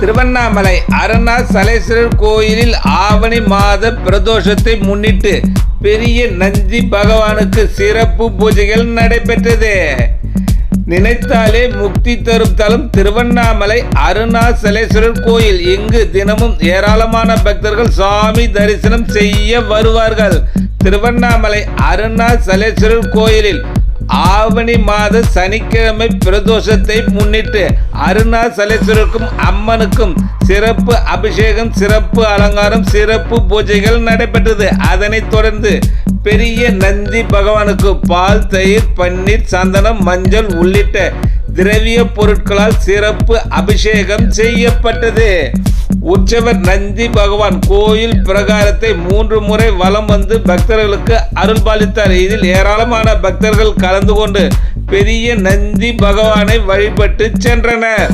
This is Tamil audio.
திருவண்ணாமலை அருணாசலேஸ்வரர் கோயிலில் ஆவணி மாத பிரதோஷத்தை முன்னிட்டு பெரிய நந்தி பகவானுக்கு சிறப்பு பூஜைகள் நடைபெற்றது. நினைத்தாலே முக்தி தரும் தலம் திருவண்ணாமலை அருணாசலேஸ்வரர் கோயில். இங்கு தினமும் ஏராளமான பக்தர்கள் சாமி தரிசனம் செய்ய வருவார்கள். திருவண்ணாமலை அருணாசலேஸ்வரர் கோயிலில் ஆவணி மாத சனிக்கிழமை பிரதோஷத்தை முன்னிட்டு அருணாசலேஸ்வரருக்கும் அம்மனுக்கும் சிறப்பு அபிஷேகம் சிறப்பு அலங்காரம் சிறப்பு பூஜைகள் நடைபெற்றது. அதனைத் தொடர்ந்து பெரிய நந்தி பகவானுக்கு பால் தயிர் பன்னீர் சந்தனம் மஞ்சள் உள்ளிட்ட திரவிய பொருட்களால் சிறப்பு அபிஷேகம் செய்யப்பட்டது. உற்சவர் நந்தி பகவான் கோயில் பிரகாரத்தை மூன்று முறை வலம் வந்து பக்தர்களுக்கு அருள்பாலித்தார். இதில் ஏராளமான பக்தர்கள் கலந்து கொண்டு பெரிய நந்தி பகவானை வழிபட்டு சென்றனர்.